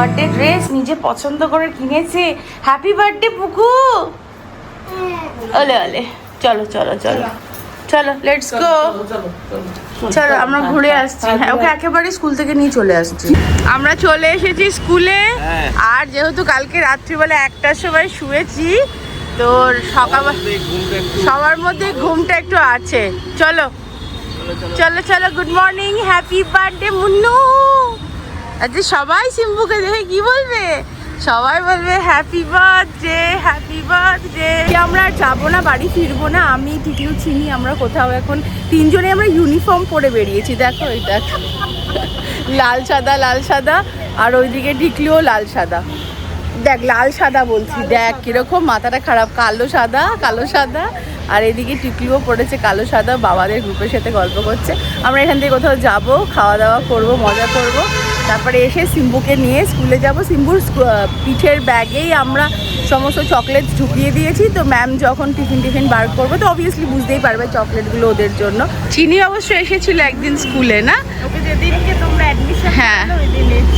Birthday dress নিজে পছন্দ করে কিনেছে। হ্যাপি বার্থডে পুকু ওলে ওলে। চলো চলো চলো। চলো। লেটস গো চলো আমরা ঘুরে আসছি। হ্যাঁ ওকে একেবারে স্কুল থেকে নিয়ে চলে আসছি। আমরা চলে এসেছি স্কুলে। হ্যাঁ। আর যেহেতু কালকে রাত্রিবেলা একটার সময় শুয়েছি তো সকাল সবার মধ্যে ঘুমটা একটু আছে। চলো। চলো চলো। Good morning happy birthday Munnu আচ্ছা সবাই সিম্বুকে দেখে কি বলবে? সবাই বলবে হ্যাপি বার্থডে হ্যাপি বার্থডে আমরা যাব না বাড়ি ফিরবো না আমি টিটিউ চিনি আমরা কোথাও এখন তিনজনে আমরা ইউনিফর্ম পরে বেরিয়েছি দেখো দেখো। লাল সাদা লাল সাদা আর ওইদিকে টিকলিও লাল সাদা। দেখ লাল সাদা বলছি দেখ কীরকম মাথাটা খারাপ কালো সাদা কালো সাদা আর এদিকে টিকলিও পড়েছে কালো সাদা বাবাদের গ্রুপের সাথে গল্প করছে। আমরা এখান থেকে কোথাও যাব খাওয়া দাওয়া করব মজা করব। তারপরে এসে সিম্বুকে নিয়ে স্কুলে যাব। সিম্বুর পিঠের ব্যাগেই আমরা সমস্ত চকলেট ঢুকিয়ে দিয়েছি। তো ম্যাম যখন টিফিন টিফিন বার করব তো অবভিয়াসলি বুঝতেই পারবে চকলেটগুলো ওদের জন্য। চিনি অবশ্য এসেছিল একদিন স্কুলে না? ওকে যেদিনকে তোমরা অ্যাডমিশন হ্যাঁ।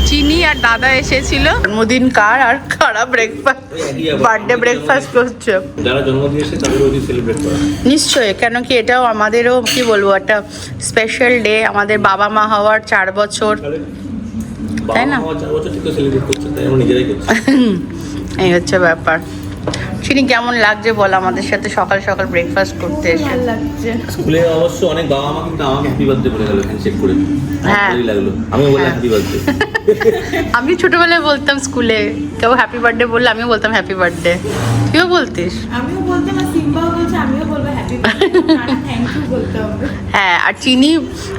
চিনি আর দাদা এসেছিল। জন্মদিন কার আর খারাপ ব্রেকফাস্ট বার্থডে ব্রেকফাস্ট করছে? যারা জন্ম দিয়েছে তাদের ওই সেলিব্রেট করা। নিশ্চয়ই কেন কি এটাও আমাদেরও কি বলব একটা স্পেশাল ডে আমাদের বাবা মা হওয়ার চার বছর। তাই না? এই হচ্ছে ব্যাপার চিনি কেমন লাগছে বল আমাদের সাথে সকাল সকাল ব্রেকফাস্ট করতে এসে? লাগছে। স্কুলে অবশ্য অনেক বাবা মা কিন্তু আমাকে হ্যাপি বার্থডে বলে গেল চেক করে হ্যাঁ। ভালোই লাগল। আমিও বললাম হ্যাঁ। হ্যাপি বার্থডে আমি ছোটবেলায় বলতাম স্কুলে কেউ হ্যাপি বার্থডে বললে আমিও বলতাম হ্যাপি বার্থডে তুইও বলতিস? আমিও বলতাম আর সিম্বাও বলছে আমিও বলব হ্যাপি হ্যাঁ আর চিনি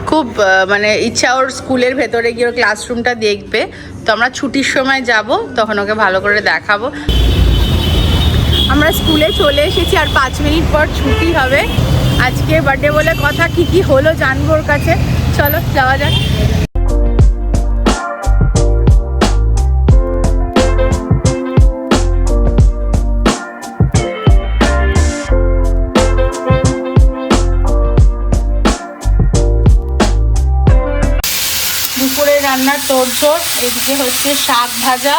খুব মানে ইচ্ছা ওর স্কুলের ভেতরে গিয়ে ওর ক্লাসরুমটা দেখবে। তো আমরা ছুটির সময় যাব তখন ওকে ভালো করে দেখাবো। আমরা স্কুলে চলে এসেছি আর পাঁচ মিনিট পর ছুটি হবে। আজকে বার্থডে বলে কথা কি কি হলো জানব ওর কাছে। চলো, যাওয়া যাক। দুপুরে রান্নার তোড়জোড়, এদিকে হচ্ছে শাক ভাজা।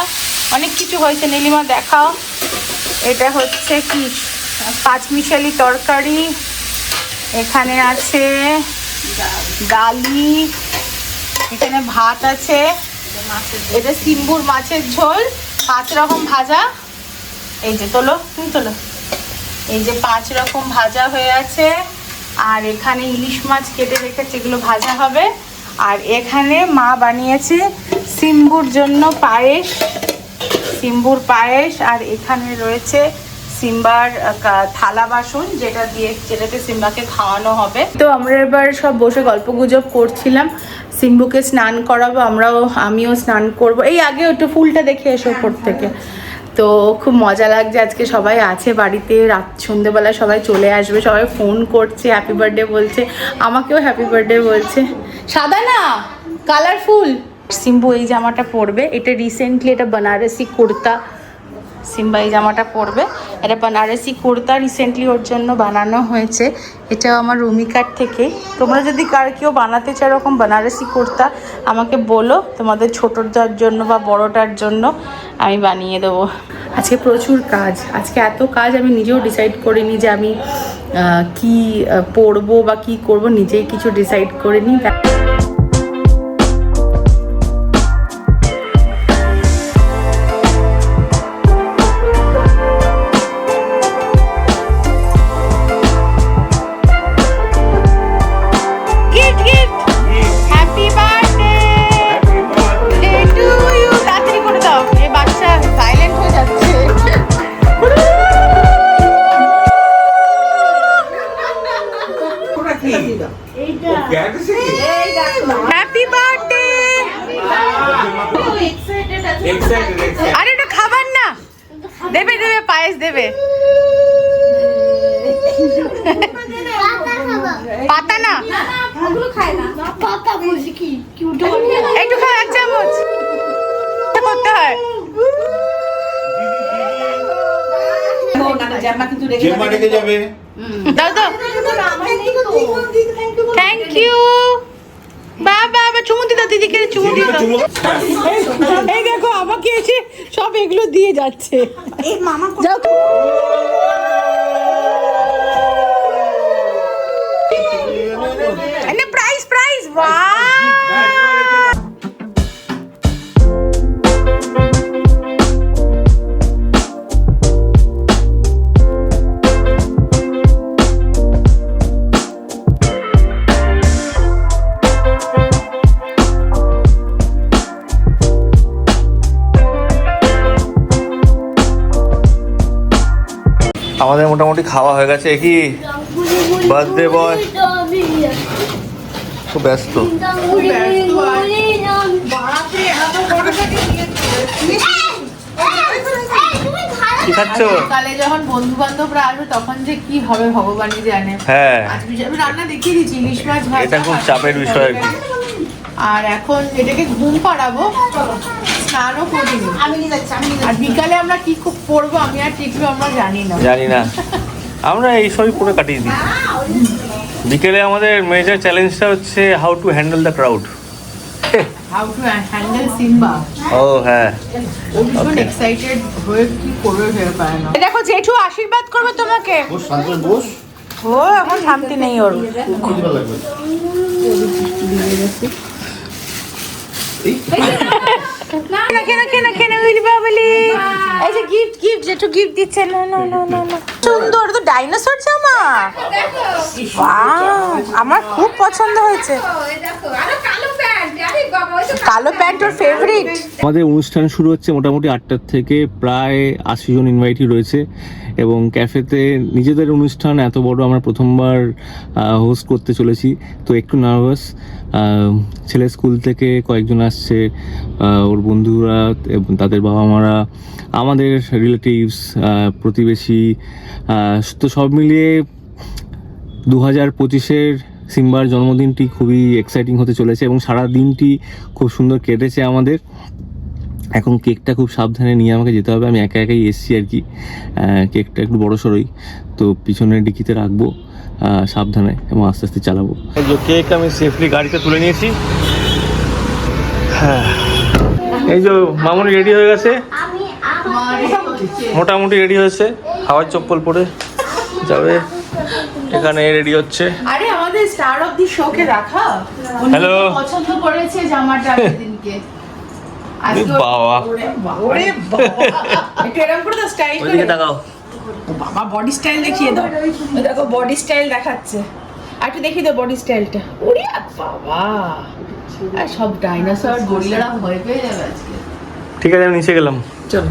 অনেক কিছু হয়েছে, নীলিমা দেখাও। এটা হচ্ছে কি? পাঁচমিশালি তরকারি। এখানে আছে ডালি। এখানে ভাত আছে। এটা সিম্বুর মাছের ঝোল। পাঁচ রকম ভাজা। এই যে তোলো, তুমি তোলো। এই যে পাঁচ রকম ভাজা হয়ে আছে। আর এখানে ইলিশ মাছ কেটে রেখেছে, এগুলো ভাজা হবে। আর এখানে মা বানিয়েছে সিম্বুর জন্য পায়েস। সিম্বুর পায়েস, আর এখানে রয়েছে সিম্বার থালা বাসন, যেটা দিয়ে যেটাতে সিম্বাকে খাওয়ানো হবে। তো আমরা এবার সব বসে গল্প গুজব করছিলাম। সিম্বুকে স্নান করাবো, আমরাও, আমিও স্নান করব। এই আগে একটু ফুলটা দেখে এসো উপর থেকে। তো খুব মজা লাগছে, আজকে সবাই আছে বাড়িতে, রাত, সন্ধেবেলা সবাই চলে আসবে, সবাই ফোন করছে হ্যাপি বার্থডে বলছে, আমাকেও হ্যাপি বার্থডে বলছে। সাদা না কালারফুল সিম্বু এই জামাটা পরবে। এটা রিসেন্টলি এটা বানারসি কুর্তা। সিম্বা এই জামাটা পরবে। এটা বানারসি কুর্তা রিসেন্টলি ওর জন্য বানানো হয়েছে। এটাও আমার রুমিকার থেকে। তোমরা যদি কার কেউ বানাতে চাও এরকম বানারসি কুর্তা, আমাকে বলো। তোমাদের ছোটোটার জন্য বা বড়টার জন্য আমি বানিয়ে দেবো। আজকে প্রচুর কাজ। আজকে এত কাজ আমি নিজেও ডিসাইড করিনি যে আমি কি পরবো বা কি করব, নিজেই কিছু ডিসাইড করিনি। একটু খা এক চামচ। এটা করতে হয়। জেম্মা ডেকে যাবে। দাও দাও। থ্যাংক ইউ বাবা বাবা চুমু দিদা দিদিকে চুমু দিও এই দেখো আমাকে আমাকে এসে সব এগুলো দিয়ে যাচ্ছে। যাও আমাদের মোটামুটি খাওয়া হয়ে গেছে কি? Birthday boy. খুব ব্যস্ত। কি খাচ্ছ? কালে যখন বন্ধু বান্ধবরা আসবে তখন যে কি হবে ভগবানই জানে। হ্যাঁ। আমি রান্না দেখিয়ে দিচ্ছি ইলিশ মাছ এটা খুব চাপের বিষয়। আর এখন এটাকে ঘুম পাড়াবো স্নানও করিনি। আমি আর বিকালে আমরা কি খুব পড়ব আমি আর টিকলু আমরা জানি না। জানি না। আমরা এই সবই পুরো কাটিয়ে দিই। বিকেলে আমাদের মেজর চ্যালেঞ্জটা হচ্ছে how to handle the crowd how to handle Simba ও হ্যাঁ। ও ভীষণ এক্সাইটেড হয়ে কি করবে ভেবে পায় না। দেখো জেঠু আশীর্বাদ করবে তোমাকে। ও এখন শান্তি নেই ওর। না না কেন কেন কেন উইলি বাবলি? এই যে গিফট গিফট একটু গিফট দিচ্ছে। না না না না না। সুন্দর তো ডাইনোসর জামা। আমার খুব পছন্দ হয়েছে। কালো প্যান্ট ওর ফেভারিট আমাদের অনুষ্ঠান শুরু হচ্ছে মোটামুটি আটটার থেকে প্রায় আশি জন ইনভাইটি রয়েছে এবং ক্যাফেতে নিজেদের অনুষ্ঠান এত বড় আমরা প্রথমবার হোস্ট করতে চলেছি। তো একটু নার্ভাস ছেলে স্কুল থেকে কয়েকজন আসছে ওর বন্ধুরা এবং তাদের বাবা মারা আমাদের রিলেটিভস প্রতিবেশী তো সব মিলিয়ে দু হাজার পঁচিশের সিম্বার জন্মদিনটি খুবই এক্সাইটিং হতে চলেছে এবং সারা দিনটি খুব সুন্দর কেটেছে আমাদের। এখন কেকটা খুব সাবধানে নিয়ে আমাকে যেতে হবে। আমি একা একাই এসছি আর কি। কেকটা একটু বড় সড়োই তো পিছনের ডিকিতে রাখব সাবধানে এবং আস্তে আস্তে চালাবো। এই যে কেক আমি সেফলি গাড়িতে তুলে নিয়েছি। হ্যাঁ। এই যে মামুনি রেডি হয়ে গেছে। মোটামুটি রেডি হয়েছে। হাওয়ার চপ্পল পরে যাবে। এখানে রেডি হচ্ছে। আরে স্টার অফ দি শো কে রাখা? Hello. পছন্দ করেছে জামাটা সেদিনকে বাবা। ওরে বাবা। ওরে বাবা। একটু এরকম করে তো স্টাইল ওইদিকে তাকাও। বাবা বডি স্টাইল দেখিয়ে দাও। দেখো বডি স্টাইল দেখাচ্ছে। আর একটু দেখিয়ে দাও বডি স্টাইলটা ওরে বাবা। আর সব ডাইনোসর গরিলারা ভয় পেয়ে যাবে আজকে। ঠিক আছে আমি নিচে গেলাম। চলো।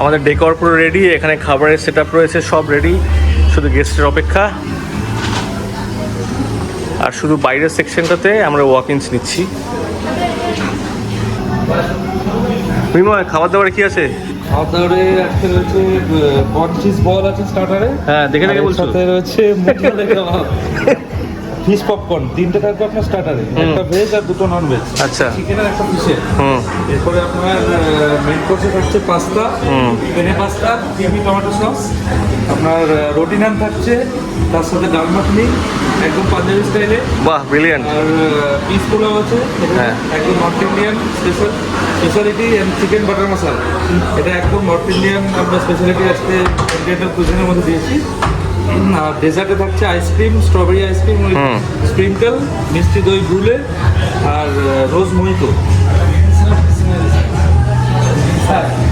আমাদের ডেকর পুরো রেডি এখানে খাবারের সেট আপ রয়েছে সব রেডি শুধু গেস্টের অপেক্ষা। আর শুধু বাইরের সেকশনটাতে আমরা ওয়াক ইনস নিচ্ছি। মিময় খাবার দাবার কি আছে? আজকে রয়েছে চিজ বল আছে স্টার্টারে হ্যাঁ দেখে দেখে বলছো। সাথে রয়েছে মোটালে কাবাব ফিশ পপকর্ন তিনটে থাকবে আপনার স্টার্টারে একটা ভেজ আর দুটো নন ভেজ আচ্ছা একটা হুম। এরপরে আপনার মেন কোর্সে থাকছে পাস্তা। পেনে টমেটো সস আপনার রুটি নান থাকছে তার সাথে ডাল মাখনি একদম পাঞ্জাবি স্টাইলে। বাহ ব্রিলিয়ান্ট আর পিস পোলাও আছে হ্যাঁ। একদম north Indian special speciality and chicken butter masala এটা একদম নর্থ ইন্ডিয়ান আমরা স্পেশালিটি আজকে কন্টিনেন্টাল কুজিনের মধ্যে দিয়েছি। আর ডেজার্টে থাকছে আইসক্রিম স্ট্রবেরি আইসক্রিম। স্প্রিঙ্কল মিষ্টি দই গুলে আর রোজ মোহিতো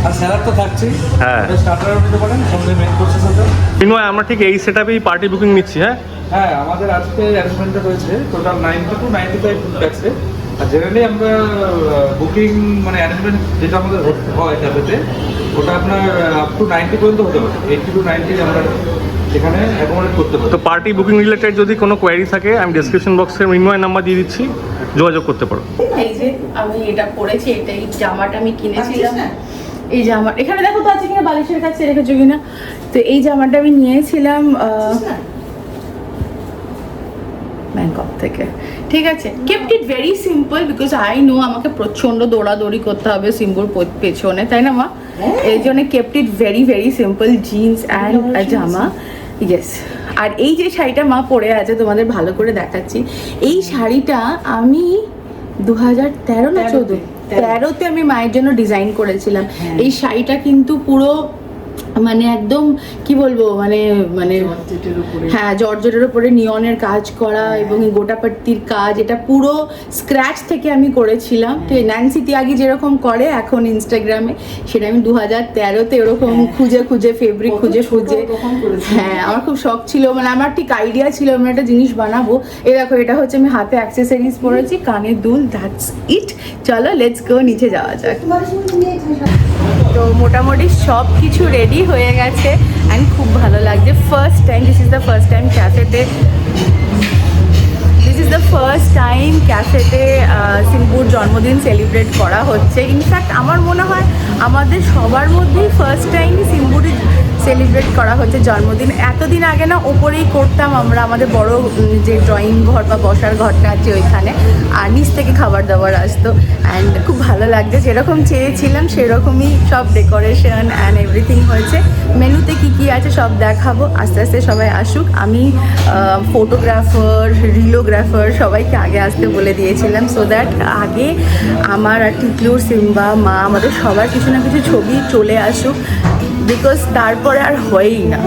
আর স্যালাড তো থাকছেই হ্যাঁ। স্টার্টারও নিতে পারেন সঙ্গে মেন কোর্সের সাথে। মিনময় আমরা ঠিক এই সেট আপেই পার্টি বুকিং নিচ্ছি হ্যাঁ? হ্যাঁ আমাদের আজকে অ্যারেঞ্জমেন্টটা রয়েছে। Total ninety two ninety five আর জেনারেলি আমরা বুকিং মানে অ্যারেঞ্জমেন্ট যেটা আমাদের হয় ক্যাফেতে ওটা আপনার আপ টু নাইনটি পর্যন্ত হতে পারে। এইটটি টু নাইনটি আমরা এখানে অ্যাকোমোডেট করতে পারি। তো পার্টি বুকিং রিলেটেড যদি কোনো কোয়ারি থাকে আমি ডেসক্রিপশন বক্সে মিনময় নাম্বার দিয়ে দিচ্ছি যোগাযোগ করতে পারো। এই যে আমি এটা পরেছি এটা এই জামাটা আমি কিনেছিলাম। এই জামা এখানে দেখো তো আছে কিনা বালিশের কাছে রেখেছো কিনা? তো এই জামাটা আমি নিয়েছিলাম আহ, ব্যাংকক থেকে। ঠিক আছে kept it very simple because I know আমাকে প্রচণ্ড দৌড়াদৌড়ি করতে হবে সিম্বুর পেছনে তাই না মা? এই জন্য kept it very very simple jeans and জামা ইয়েস আর এই যে শাড়িটা মা পরে আছে তোমাদের ভালো করে দেখাচ্ছি। এই শাড়িটা আমি দু হাজার তেরো না চোদ্দ তেরোতে আমি মায়ের জন্য ডিজাইন করেছিলাম। এই শাড়িটা কিন্তু পুরো মানে একদম কি বলব মানে মানে হ্যাঁ জর্জরের উপরে নিয়নের কাজ করা এবং গোটাপাট্টির কাজ এটা পুরো স্ক্র্যাচ থেকে আমি করেছিলাম। তো ন্যান্সি তিয়াগি যেরকম করে এখন ইনস্টাগ্রামে সেটা আমি দু হাজার তেরোতে এরকম খুঁজে খুঁজে ফেব্রিক খুঁজে খুঁজে। হ্যাঁ আমার খুব শখ ছিল মানে আমার ঠিক আইডিয়া ছিল আমি একটা জিনিস বানাবো। এই দেখো এটা হচ্ছে আমি হাতে অ্যাক্সেসরিজ পরেছি কানের দুল দ্যাটস ইট চলো লেটস গো নিচে যাওয়া যাক। তো মোটামুটি সব কিছু রেডি হয়ে গেছে অ্যান্ড খুব ভালো লাগছে। First time this is the first time ক্যাফেতে this is the first time ক্যাফেতে সিম্পুর জন্মদিন সেলিব্রেট করা হচ্ছে। ইনফ্যাক্ট আমার মনে হয় আমাদের সবার মধ্যেই ফার্স্ট টাইম সিম্পুরি সেলিব্রেট করা হচ্ছে জন্মদিন। এতদিন আগে না ওপরেই করতাম আমরা আমাদের বড় যে ড্রয়িং ঘর বা বসার ঘরটা আছে ওইখানে। আর নিচ থেকে খাবার দাবার আসতো। অ্যান্ড খুব ভালো লাগছে। যেরকম চেয়েছিলাম সেরকমই সব ডেকোরেশন অ্যান্ড এভরিথিং হয়েছে। মেনুতে কি কি আছে সব দেখাবো। আস্তে আস্তে সবাই আসুক। আমি ফটোগ্রাফার রিলোগ্রাফার সবাইকে আগে আসতে বলে দিয়েছিলাম সো দ্যাট আগে আমার আর টিকলুর, সিম্বা, মা, আমাদের সবার কিছু না কিছু ছবি চলে আসুক। বিকজ তারপরে আর হয়ই না।